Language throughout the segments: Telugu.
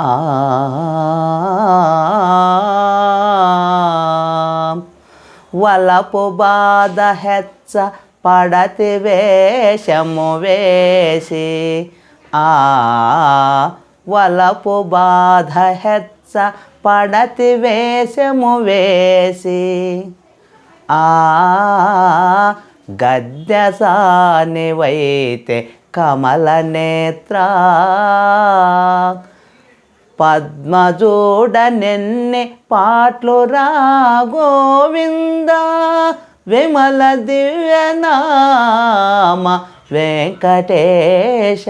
ఆ వలపు బాధ హెచ్చ పడతి వేషము వేసి ఆ వలపు బాధ హెచ్చ పడతి వేషము వేసి ఆ గద్యసానివైతే కమల నేత్ర పద్మజోడ పద్మజోడనెన్ని పాటలు రా గోవింద విమల దివ్యనామ వెంకటేశ.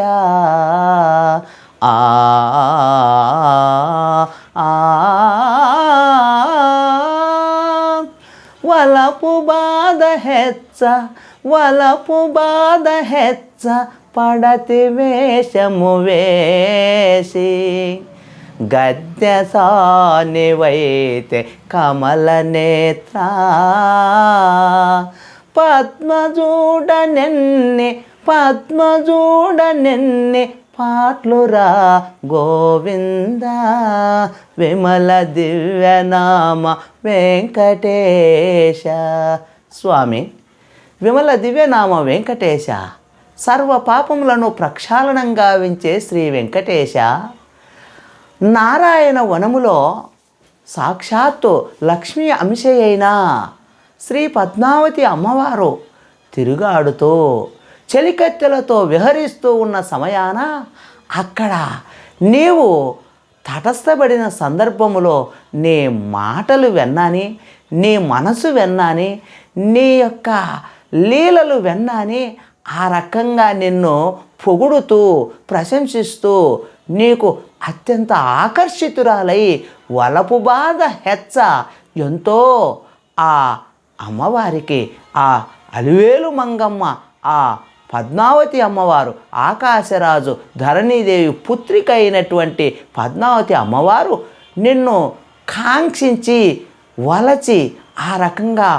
ఆ వలపు బాధ హెచ్చ వలపు బాధ హెచ్చ పడతి వేషము వేసి. గద్య సానివైతే కమల నేత్ర పద్మజూడ నిన్నే పాట్లురా గోవింద. విమల దివ్యనామ వెంకటేశ. స్వామి విమల దివ్యనామ వెంకటేశ. సర్వ పాపములను ప్రక్షాళనం గావించే శ్రీ వెంకటేశ. నారాయణ వనములో సాక్షాత్తు లక్ష్మీ అంశయైనా శ్రీ పద్మావతి అమ్మవారు తిరుగాడుతూ చెలికత్తెలతో విహరిస్తూ ఉన్న సమయాన అక్కడ నీవు తటస్థపడిన సందర్భములో నీ మాటలు విన్నాని నీ మనసు విన్నాని నీ యొక్క లీలలు విన్నాని ఆ రకంగా నిన్ను పొగుడుతూ ప్రశంసిస్తూ నీకు అత్యంత ఆకర్షితురాలై వలపు బాధ హెచ్చ ఎంతో ఆ అమ్మవారికి ఆ అలివేలు మంగమ్మ ఆ పద్మావతి అమ్మవారు ఆకాశరాజు ధరణీదేవి పుత్రిక అయినటువంటి పద్మావతి అమ్మవారు నిన్ను కాంక్షించి వలచి ఆ రకంగా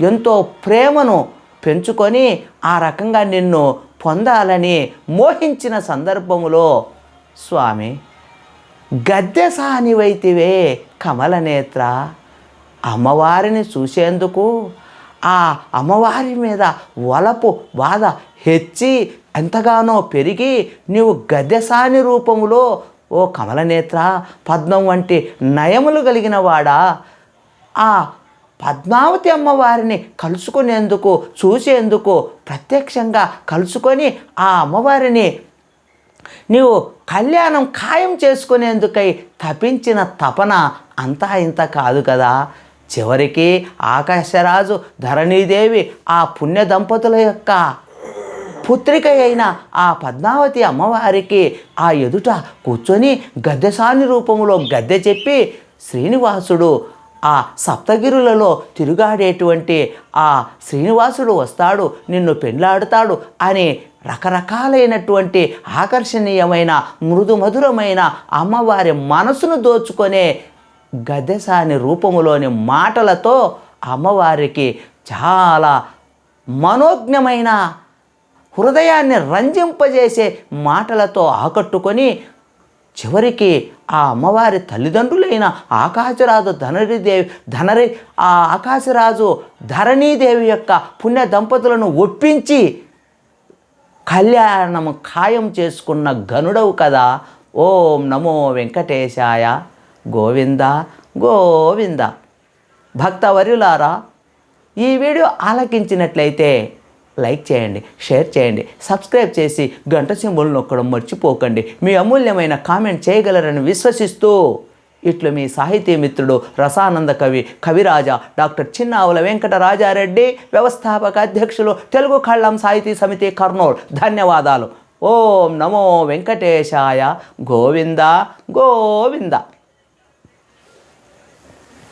ఎంతో ప్రేమను పెంచుకొని ఆ రకంగా నిన్ను పొందాలని మోహించిన సందర్భములో స్వామి గద్దె సానివైతివే కమలనేత్ర అమ్మవారిని చూసేందుకు ఆ అమ్మవారి మీద వలపు బాధ హెచ్చి ఎంతగానో పెరిగి నీవు గద్దెసాని రూపములో ఓ కమలనేత్ర పద్మం వంటి నయములు కలిగిన వాడా. ఆ పద్మావతి అమ్మవారిని కలుసుకునేందుకు చూసేందుకు ప్రత్యక్షంగా కలుసుకొని ఆ అమ్మవారిని నీవు కళ్యాణం ఖాయం చేసుకునేందుకై తపించిన తపన అంతా ఇంత కాదు కదా. చివరికి ఆకాశరాజు ధరణీదేవి ఆ పుణ్య దంపతుల యొక్క పుత్రిక అయిన ఆ పద్మావతి అమ్మవారికి ఆ ఎదుట కూర్చొని గద్దెసాని రూపంలో గద్దె చెప్పి శ్రీనివాసుడు ఆ సప్తగిరులలో తిరుగాడేటువంటి ఆ శ్రీనివాసుడు వస్తాడు నిన్ను పెండ్లాడుతాడు అని రకరకాలైనటువంటి ఆకర్షణీయమైన మృదు మధురమైన అమ్మవారి మనసును దోచుకొనే గద్దెసాని రూపములోని మాటలతో అమ్మవారికి చాలా మనోజ్ఞమైన హృదయాన్ని రంజింపజేసే మాటలతో ఆకట్టుకొని చివరికి ఆ అమ్మవారి తల్లిదండ్రులైన ఆకాశరాజు ధనరిదేవి ధనరి ఆ ఆకాశరాజు ధరణీదేవి యొక్క పుణ్య దంపతులను ఒప్పించి కళ్యాణము ఖాయం చేసుకున్న గనుడవు కదా. ఓం నమో వెంకటేశాయ. గోవింద గోవింద. భక్తవర్యులారా ఈ వీడియో ఆలకించినట్లయితే లైక్ చేయండి షేర్ చేయండి సబ్స్క్రైబ్ చేసి గంట సింబల్ నొక్కడం మర్చిపోకండి. మీ అమూల్యమైన కామెంట్ చేయగలరని విశ్వసిస్తూ ఇట్లు మీ సాహితీ మిత్రుడు రసానంద కవి కవిరాజ డాక్టర్ చిన్నావుల వెంకటరాజారెడ్డి వ్యవస్థాపక అధ్యక్షులు తెలుగు కళ్ళం సాహితీ సమితి కర్నూలు. ధన్యవాదాలు. ఓం నమో వెంకటేశాయ గోవింద గోవింద.